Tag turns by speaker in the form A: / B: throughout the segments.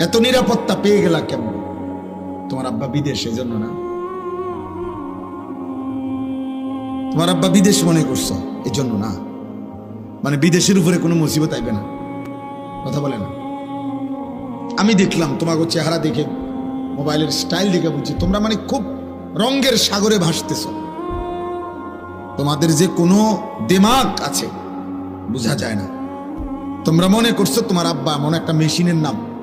A: এত নিরাপত্তা পেয়ে গেলা কেমন? তোমার আব্বা বিদেশ এই জন্য না? তোমার আব্বা বিদেশ মনে করছ এই জন্য না? মানে বিদেশের উপরে কোনো মুসিবত আইবে না? কথা বলে না? আমি দেখলাম তোমাকে চেহারা দেখে, মোবাইলের স্টাইল দেখে বুঝছি, তোমরা মানে খুব রঙ্গের সাগরে ভাসতেছ। তোমাদের যে কোনো দিমাগ আছে, বোঝা যায় না। তোমরা মনে করছ তোমার আব্বা মনে একটা মেশিনের নাম।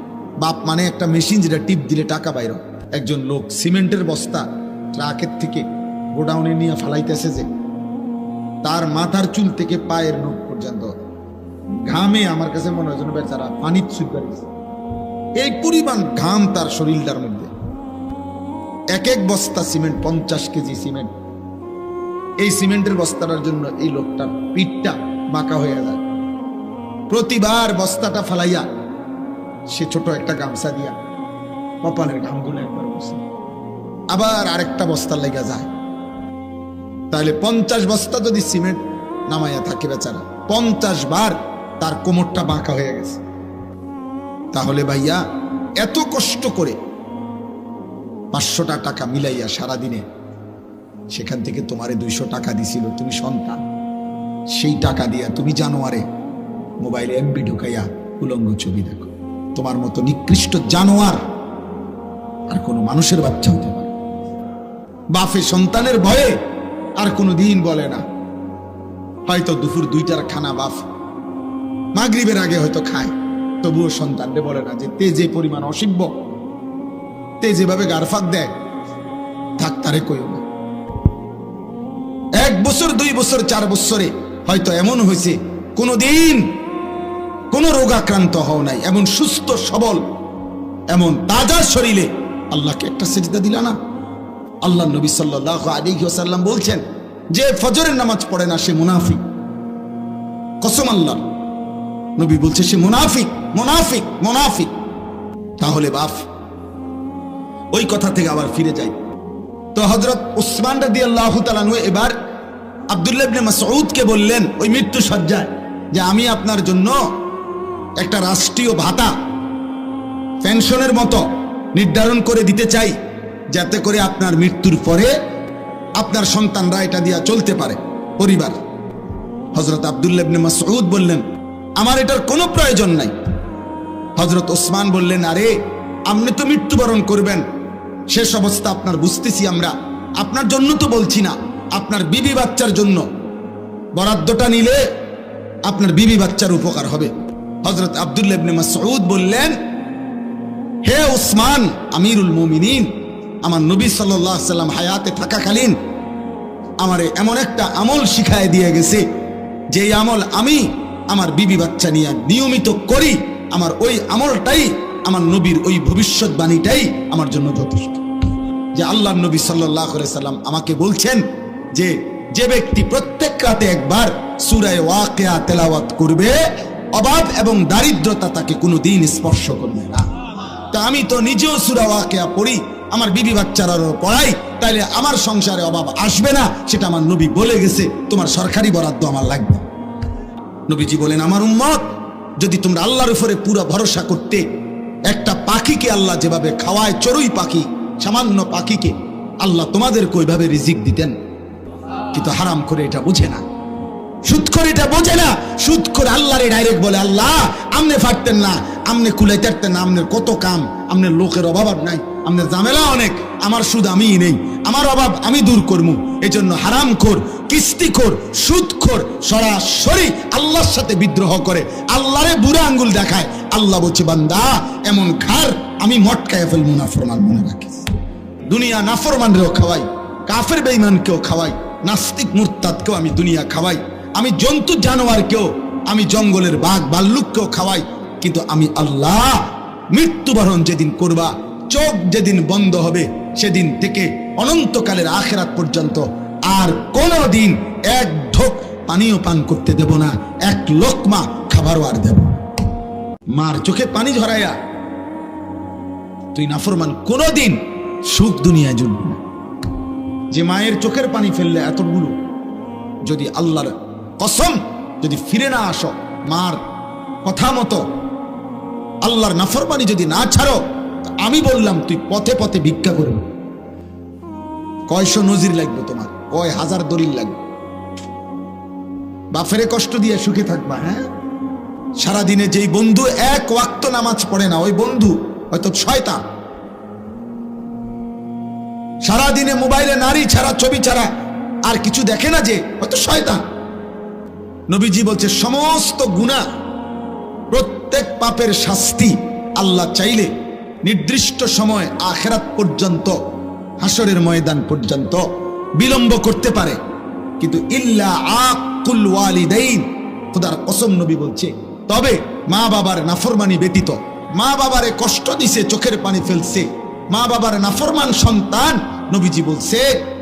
A: বাপ মানে একটা মেশিন যেটা টিপ দিলে টাকা বাইর। একজন লোক সিমেন্টের বস্তা ট্রাকের থেকে গোডাউনে নিয়ে ফালাইতেছে যে, তার মাথার চুল থেকে পায়ের নখ পর্যন্ত। ঘামে আমার কাছে মনে হয় যেন বেচারা পানির সুইপার এই পরিমাণ ঘাম তার শরীরটার মধ্যে। এক এক বস্তা সিমেন্ট, পঞ্চাশ কেজি সিমেন্ট। এই সিমেন্টের বস্তাটার জন্য এই লোকটার পিঠটা বাঁকা হয়ে যায়। প্রতিবার বস্তাটা ফালাইয়া সে ছোট একটা গামছা দিয়া কপালের ঘামগুলো একবার বসে। আবার আরেকটা বস্তা লেগে যায়। তাহলে পঞ্চাশ বস্তা যদি সিমেন্ট নামাইয়া থাকে বেচারা, পঞ্চাশ বার তার কোমরটা বাঁকা হয়ে গেছে। তাহলে ভাইয়া, এত কষ্ট করে পাঁচশোটা টাকা মিলাইয়া সারাদিনে সেখান থেকে তোমারে দুইশো টাকা দিছিল, তুমি সন্তান। সেই টাকা দিয়া তুমি জানোয়ারে মোবাইলে এমবি ঢুকাইয়া উলঙ্গ ছবি দেখো। তোমার মতো নিকৃষ্ট জানোয়ার আর কোনো মানুষের বাচ্চা হতে পারে। বাফে সন্তানের ভয়ে আর কোনো দিন বলে না। হয়তো দুপুর দুইটার খানা বাফ মাগরিবের আগে হয়তো খায়। তবুও সন্তানরে বলে না যে তে যে পরিমাণ অসিব্য তে যেভাবে গারফাক দেয়, থাক তারে কইও না। এক বছর, দুই বছর, চার বছরে হয়তো এমন হয়েছে কোনো দিন কোন রোগাক্রান্ত হও নাই। এমন সুস্থ, সবল, এমন তাজা শরীরে আল্লাহকে একটা সেজদা দিলা না। আল্লাহ নবী সাল্লাহ আলী সাল্লাম বলছেন, যে ফজরের নামাজ পড়ে না, সে মুনাফিক। কসম আল্লাহ নবী বলছে, সে মুনাফিক মুনাফিক মুনাফিক। তাহলে বাফ ওই কথা থেকে আবার ফিরে যাই। তো হজরত উসমান রাদি আল্লাহ তালানু এবার আবদুল্লাহ ইবনে মাসউদকে বললেন, ওই মৃত্যু সজ্জায় যে আমি আপনার জন্য একটা রাষ্ট্রীয় ভাতা পেনশনের মতো নির্ধারণ করে দিতে চাই, যাতে করে আপনার মৃত্যুর পরে আপনার সন্তানরা এটা দিয়া চলতে পারে। পরিবার। হজরত আবদুল্লাহ ইবনে মাসউদ বললেন, আমার এটার কোনো প্রয়োজন নাই। হজরত ওসমান বললেন, আরে, আপনি তো মৃত্যুবরণ করবেন। শেষ অবস্থা আপনার বুঝতেছি আমরা। আপনার জন্য তো বলছি না, আপনার বিবি বাচ্চার জন্য। বরাদ্দটা নিলে আপনার বিবি বাচ্চার উপকার হবে। হজরত আবদুল্লাহ ইবনে মাসউদ বললেন, হে ওসমান আমিরুল মুমিনিন, আমার নবী আলাইহি সাল্লাম হায়াতে থাকাকালীন আমারে এমন একটা আমল শিখায় দিয়ে গেছে যে আমল আমি আমার বিবি বাচ্চা নিয়ে নিয়মিত করি, আমার ওই আমলটাই আমার নবীর ওই ভবিষ্যৎবাণীটাই আমার জন্য যথেষ্ট। যে আল্লাহ নবী সাল্লাহ সাল্লাম আমাকে বলছেন যে যে ব্যক্তি প্রত্যেক রাতে একবার সুরায় ওয়াকেয়া তেলাওয়াত করবে অভাব এবং দারিদ্রতা তাকে কোনো দিন স্পর্শ করবে না। তা আমি তো নিজেও সুরা ওয়াকেয়া পড়ি, আমার বিবি বাচ্চারারও পড়াই, তাইলে আমার সংসারে অভাব আসবে না, সেটা আমার নবী বলে গেছে, তোমার সরকারি বরাদ্দ আমার লাগবে। নবীজি বলেন, আমার উম্মত, যদি তোমরা আল্লাহর উপরে পুরো ভরসা করতে, একটা পাখিকে আল্লাহ যেভাবে খাওয়ায়, চড়ুই পাখি, সামান্য পাখিকে আল্লাহ তোমাদেরকে ওইভাবে রিজিক দিতেন। কিন্তু হারাম করে এটা বুঝে না। সুদ করে এটা বোঝে না। সুদ করে আল্লাহরে ডাইরেক্ট বলে, আল্লাহ, আমনে ফাটতেন না, আমনে কুলাইতে পারতেন না আমনের কত কাম আমনের লোকের অভাব নাই আমনের ঝামেলা অনেক, আমার সুদ আমিই নেই, আমার অভাব আমি দূর করব এই জন্য হারাম খোর, কিস্তি খোর, সুদ খোর, সরাসরি আল্লাহর সাথে বিদ্রোহ করে, আল্লাহরে বুড়া আঙ্গুল দেখায়, আল্লাহ বলছে, বান্দা, এমন খার আমি মটকায় ফেলব না ফরমান মনে রাখিস। দুনিয়া নাফরমানরেও খাওয়াই, কাফের বেঈমানকেও খাওয়াই, নাস্তিক মুরতাদকেও আমি দুনিয়া খাওয়াই। আমি জন্তু জানোয়ারকেও, আমি জঙ্গলের বাঘ ভাল্লুককেও খাওয়াই, কিন্তু আমি আল্লাহ মৃত্যুবরণ যেদিন করবা, চোখ যেদিন বন্ধ হবে, সেদিন থেকে অনন্তকালের আখেরাত পর্যন্ত আর কোনো দিন এক ঢোক পানিও পান করতে দেব না, এক লোকমা খাবারও আর দেব মার চোখে পানি ঝরাইয়া তুই নাফরমান, কোনোদিন সুখ দুনিয়ায় জুটবে না। যে মায়ের চোখের পানি ফেললে এতগুলো, যদি আল্লাহর কসম, যদি ফিরে না আসো মার কথা মতো। আল্লাহর নাফরমানি যদি না ছাড়ো আমি বললাম, তুই পথে পথে ভিক্ষা করবি। কয়শো নজির লাগবে তোমার, কয় হাজার দলিল লাগবে। বাফেরে কষ্ট দিয়ে সুখে থাকবা হ্যাঁ? সারাদিনে যেই বন্ধু এক ওয়াক্ত নামাজ পড়ে না, ওই বন্ধু হয়তো শয়তান। সারাদিনে মোবাইলে নারী ছাড়া, ছবি ছাড়া আর কিছু দেখে না যে, হয়তো শয়তান। নবীজি বলছে, সমস্ত গুণা প্রত্যেক পাপের শাস্তি আল্লাহ চাইলে নির্দিষ্ট সময় আখেরাত পর্যন্ত হাসরের ময়দান পর্যন্ত বিলম্ব করতে পারে। কিন্তু ইল্লা আকুল ওয়ালিদাইন, খোদার কসম নবী বলছে, তবে মা বাবার নাফরমানি ব্যতীত, মা বাবারে কষ্ট দিছে, চোখের পানি ফেলছে, মা বাবার নাফরমান সন্তান, নবীজি বলছে,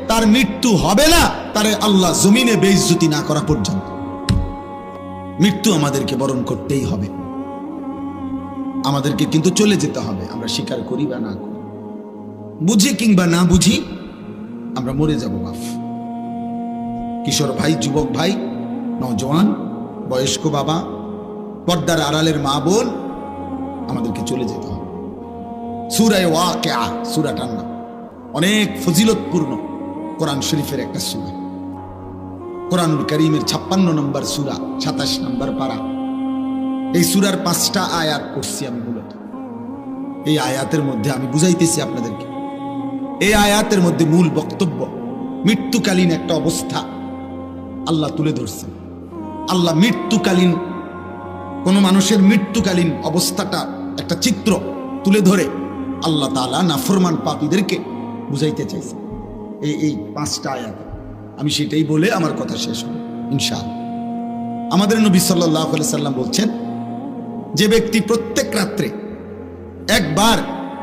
A: তার মৃত্যু হবে না, তারে আল্লাহ জমিনে বেইজ্জতি না করা পর্যন্ত। মৃত্যু আমাদেরকে বরণ করতেই হবে। আমাদেরকে কিন্তু চলে যেতে হবে। আমরা স্বীকার করি বা না করি। বুঝি কিংবা না বুঝি, আমরা মরে যাব বাফ কিশোর ভাই, যুবক ভাই, নজওয়ান, বয়স্ক বাবা, পর্দার আড়ালের মা বোন, আমাদেরকে চলে যেতে হবে। সুরায় ওয়া কে আ সুরাটার অনেক ফজিলতপূর্ণ কোরআন শরীফের একটা সুরা। কোরআনুল করিমের ছাপ্পান্ন নম্বর সুরা, সাতাশ নম্বর পারা। এই সুরার পাঁচটা আয়াত করছি আমি মূলত। এই আয়াতের মধ্যে আমি বুঝাইতেছি আপনাদেরকে। এই আয়াতের মধ্যে মূল বক্তব্য, মৃত্যুকালীন একটা অবস্থা আল্লাহ তুলে ধরছেন। আল্লাহ মৃত্যুকালীন, কোন মানুষের মৃত্যুকালীন অবস্থাটা একটা চিত্র তুলে ধরে আল্লাহ তালা নাফরমান পাপীদেরকে বুঝাইতে চাইছে এই এই পাঁচটা আয়াত। আমি সেটাই বলে আমার কথা শেষ হল, ইনশাআল্লাহ। আমাদের নবী সাল্লাহ সাল্লাম বলছেন, যে ব্যক্তি প্রত্যেক রাত্রে একবার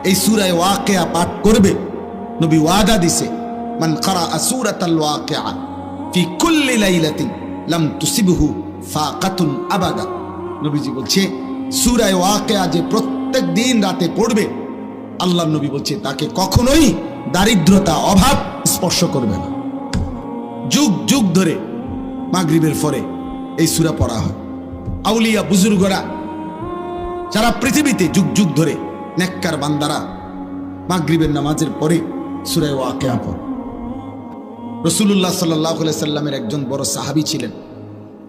A: এই সুরায় ওয়াকেয়া পাঠ করবে, নবী ওয়াদা দিছে, মান কারা আসুরাতাল ওয়াকিয়া ফি কুল্লি লাইলাতিন লাম তুসিবহু ফাকাতুন আবাদা। নবীজি বলছে সূরা ওয়াকিয়া যে প্রত্যেক দিন রাতে পড়বে আল্লাহ নবী বলছে, তাকে কখনোই দারিদ্রতা, অভাব স্পর্শ করবে না। যুগ যুগ ধরে মাগরিবের পরে এই সূরা পড়া হয়। আউলিয়া বুজুর্গরা সারা পৃথিবীতে যুগ যুগ ধরে নেককার বান্দারা মাগরিবের নামাজের পরে সুরে ওয়াকেয়া পড়ে। রসুল্লাহ সাল্লাহ সাল্লামের একজন বড় সাহাবি ছিলেন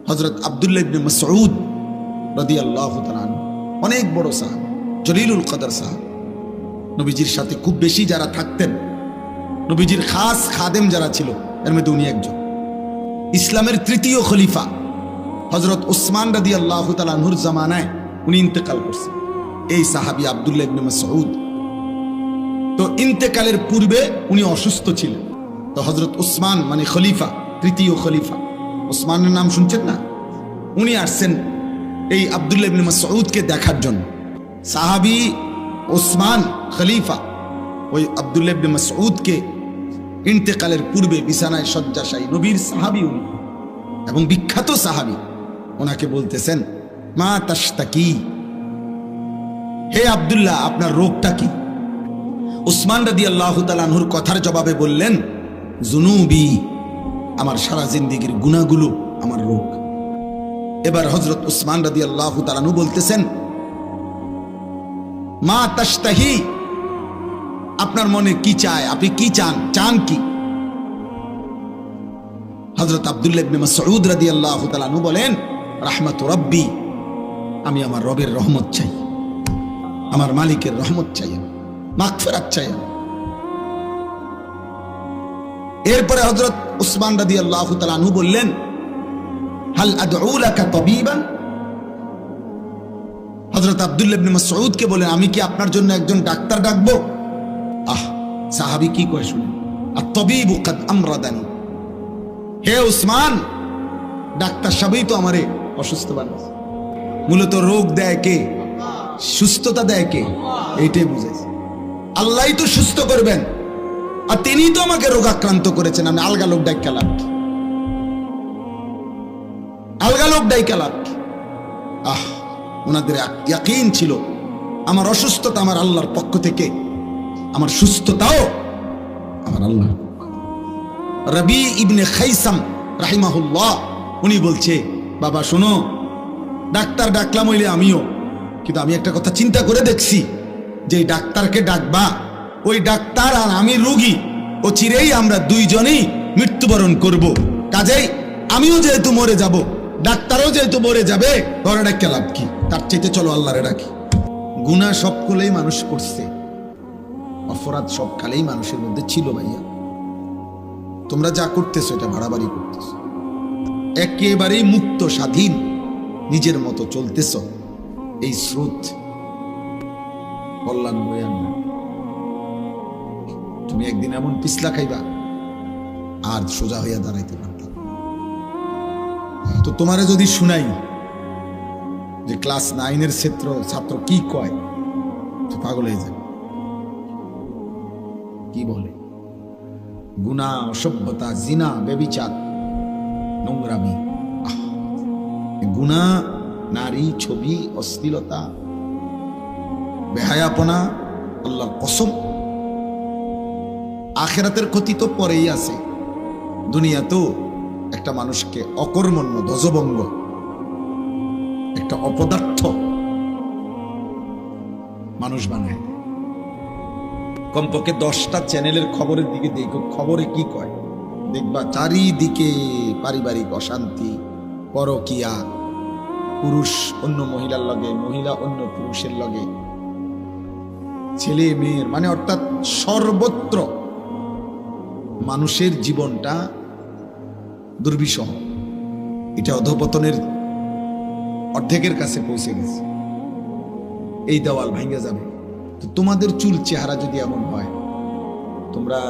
A: হজরত আবদুল্লাহ ইবনে মাসউদ তাআলা আনহু। অনেক বড় সাহাবি, জলিলুল কদর সাহাব। নবীজির সাথে খুব বেশি যারা থাকতেন, নবীজির খাস খাদেম যারা ছিল এর মধ্যে উনি একজন। ইসলামের তৃতীয় খলিফা হজরত ওসমান রাদি আল্লাহ তালাহুর জামানায় উনি ইন্তেকাল করছেন। এই সাহাবি আবদুল্লাহ ইবনে মাসউদ। তো ইন্তেকালের পূর্বে উনি অসুস্থ ছিলেন। তো হজরত ওসমান মানে খলিফা, তৃতীয় খলিফা। ওসমানের নাম শুনছেন না? উনি আসছেন এই আবদুল্লাহ ইবনে মাসউদকে দেখার জন্য। সাহাবি ওসমান খলিফা ওই আবদুল্লাহ ইবনে মাসউদকে ইন্তেকালের পূর্বে বিছানায় শয্যাশায়ী নবীর সাহাবি উনি। এবং বিখ্যাত সাহাবি, ওনাকে বলতেছেন, মা তাস্তাকি হে আব্দুল্লাহ, আপনার রোগটা কি? উসমান রাদি আল্লাহ তালানহুর কথার জবাবে বললেন, জুনুবি, আমার সারা জিন্দিগির গুণাগুলো আমার রোগ। এবার হজরত উসমান রাদি আল্লাহ তালানহু বলতেছেন, মা তাস্তাহি আপনার মনে কি চায়? আপনি কি চান? চান কি? হজরত আবদুল্লাহ আনহু বলেন, রাহমাতু রাব্বি, আমি আমার রবের রহমত চাই। আমার মালিকের রহমত চাই মাগফিরাত চাই এরপরে হযরত উসমান রাদিয়াল্লাহু তাআলা আনহু বললেন, হাল আদউ লাকা তাবিবান? হযরত আব্দুল্লাহ বলেন, আমি কি আপনার জন্য একজন ডাক্তার ডাকবো? আহ, সাহাবী কি কয় শুনুন? আর তবিবু কাদ আমরাদানি। হে উসমান, ডাক্তার সবই তো আমারে অসুস্থ বানাচ্ছে মূলত রোগ দেয় কে? সুস্থতা দেয় কে? এইটাই বুঝেছে আল্লাহ তো সুস্থ করবেন। আর তিনি তো আমাকে রোগাক্রান্ত করেছেন। আমি আলগা লোক ডাই খেলাম আলগা লোক ডাই খেলাম আহ, ওনাদের ইয়াকিন ছিল। আমার অসুস্থতা আমার আল্লাহর পক্ষ থেকে আমার সুস্থতাও আমার আল্লাহ। রবি ইবনে খাইসাম রাহিমাহুল্লাহ, উনি বলছে, বাবা শোনো, ডাক্তার ডাকলাম হইলে আমিও, কিন্তু আমি একটা কথা চিন্তা করে দেখছি, যে ডাক্তারকে ডাকবা, ওই ডাক্তার আর আমি রুগী, ও চিরেই আমরা দুইজনেই মৃত্যুবরণ করব। কাজেই আমিও যেহেতু মরে যাব, ডাক্তারও যেহেতু মরে যাবে ঘরে ডাক্কে লাভ কি? তার চাইতে চলো আল্লাহরে রাখি গুণা সবগুলোই মানুষ করছে। অপরাধ সবকালেই মানুষের মধ্যে ছিল ভাইয়া। তোমরা যা করতেছো, এটা বাড়াবাড়ি করতেছো। একেবারেই মুক্ত, স্বাধীন, নিজের মতো চলতেছ। এই স্রোত কল্যাণ বয়ে আনবে। তুমি একদিন এমন পিছলা খাইবা, আর সোজা হইয়া দাঁড়াইতে পারত তো তোমারে যদি শুনাই যে ক্লাস নাইনের ক্ষেত্র ছাত্র কি কয় পাগল হয়ে যাবে। কি বলে? গুণা, অসভ্যতা, জিনা বেবিচার নোংরামি গুণা, নারী, ছবি, অশ্লীলতা, বেহায়াপনা, আল্লাহর কসম। আখেরাতের ক্ষতি তো পরেই আছে। দুনিয়া তো একটা মানুষকে অকর্মণ্য, ধ্বজভঙ্গ, একটা অপদার্থ মানুষ বানায়। কমপক্ষে দশটা চ্যানেলের খবরের দিকে দেখো। খবরে কি কয়? দেখবা চারিদিকে পারিবারিক অশান্তি, পরকিয়া, পুরুষ অন্য মহিলার লগে, মহিলা অন্য পুরুষের লগে, ছেলে মেয়ের মানে অর্থাৎ সর্বত্র মানুষের জীবনটা দুর্বিষহ। এটা অধপতনের অর্ধেকের কাছে পৌঁছে গেছে। এই দেওয়াল ভেঙে যাবে। তো তোমাদের চুল চেহারা যদি এমন হয়, তোমরা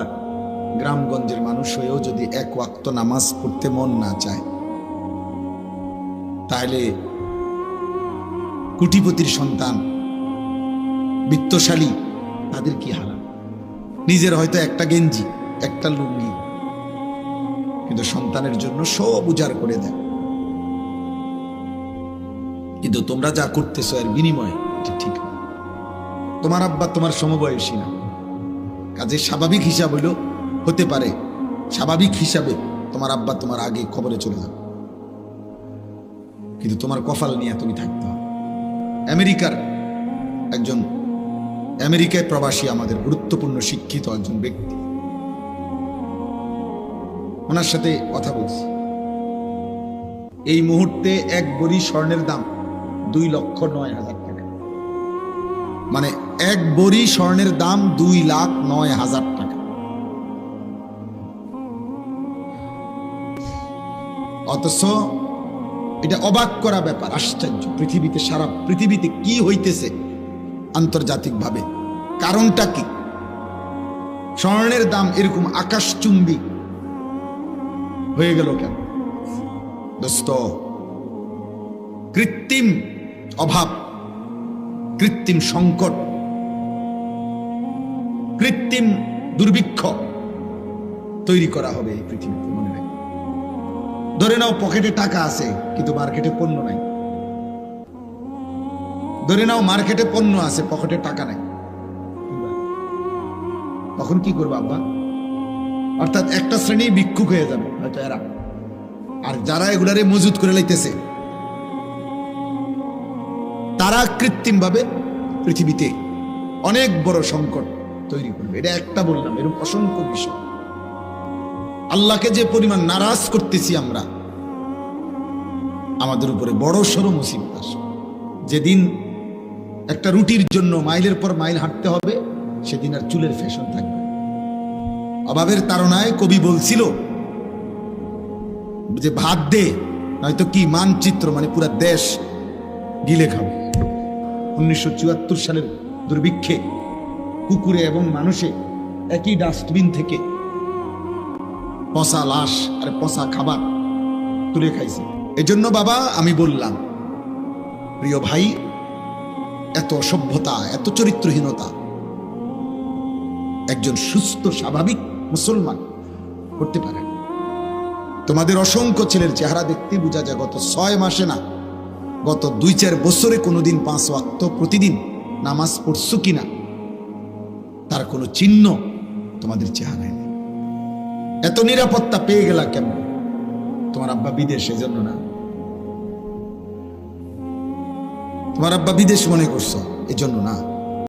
A: গ্রামগঞ্জের মানুষ হয়েও যদি এক ওয়াক্ত নামাজ পড়তে মন না চায় তাহলে কুটিপতির সন্তান, বিত্তশালী, তাদের কি হারা নিজের হয়তো একটা গেঞ্জি, একটা লুঙ্গি, কিন্তু সন্তানের জন্য সব উজাড় করে দেয়। কিন্তু তোমরা যা করতেছো এর বিনিময়ে এটা ঠিক তোমার আব্বা তোমার সমবয়সী না। কাজে স্বাভাবিক হিসাব হইল হতে পারে। স্বাভাবিক হিসাবে তোমার আব্বা তোমার আগে খবরে চলে যাবে কিন্তু তোমার কফাল নিয়ে তুমি থাকতে হবে। আমেরিকার একজন, আমেরিকায় প্রবাসী আমাদের গুরুত্বপূর্ণ শিক্ষিত একজন ব্যক্তি। ওনার সাথে কথা বলছি। এই মুহূর্তে এক বড়ি স্বর্ণের দাম দুই লক্ষ নয় হাজার মানে এক বড়ি স্বর্ণের দাম দুই লাখ নয় হাজার টাকা। অথচ এটা অবাক করা ব্যাপার, আশ্চর্য। পৃথিবীতে সারা পৃথিবীতে কি হইতেছে আন্তর্জাতিকভাবে? কারণটা কি? স্বর্ণের দাম এরকম আকাশচুম্বী হয়ে গেল কেন? কৃত্রিম অভাব। কৃত্রিম সংকট, কৃত্রিম দুর্ভিক্ষ তৈরি করা হবে এই পৃথিবীতে, মনে রাখবে। ধরে নাও পকেটে টাকা আছে, কিন্তু মার্কেটে পণ্য নাই। ধরে নাও মার্কেটে পণ্য আছে, পকেটে টাকা নাই। তখন কি করব আব্বা? অর্থাৎ একটা শ্রেণি ভিক্ষুক হয়ে যাবে, হয়তো এরা। আর যারা এগুলারে মজুত করে লাইতেছে তারা কৃত্রিমভাবে পৃথিবীতে অনেক বড় সংকট তৈরি করবে। এটা একটা বললাম এরকম অসংখ্য বিষয়। আল্লাহকে যে পরিমাণ নারাজ করতেছি আমরা, আমাদের উপরে বড় সড়ো মুসিবত আসবে। যেদিন একটা রুটির জন্য মাইলের পর মাইল হাঁটতে হবে, সেদিন আর চুলের ফ্যাশন থাকবে অভাবের তাড়নায় কবি বলছিল যে, ভাত দে, নয়তো কি মানচিত্র মানে পুরা দেশ গিলে খাবে। উনিশশো চুয়াত্তর সালের দুর্ভিক্ষে, কুকুরে এবং মানুষে একই ডাস্টবিন থেকে পচা লাশ আর পচা খাবার তুলে খাইছে। এজন্য বাবা, আমি বললাম, প্রিয় ভাই, এত অসভ্যতা, এত চরিত্রহীনতা, একজন সুস্থ, স্বাভাবিক মুসলমান করতে পারে তোমাদের অসংখ্য ছেলের চেহারা দেখতে বোঝা যায়, গত ছয় মাসে না গত দুই চার বছরে কোনোদিন পাঁচ ওয়াক্ত প্রতিদিন নামাজ পড়ছো কিনা? তার কোনো চিহ্ন তোমাদের চেহারায় নেই। এত নিরাপত্তা পেয়ে গেলা কেমন? তোমার আব্বা বিদেশ জন্য না। তোমার আব্বা বিদেশ মনে করছ, এজন্য জন্য না।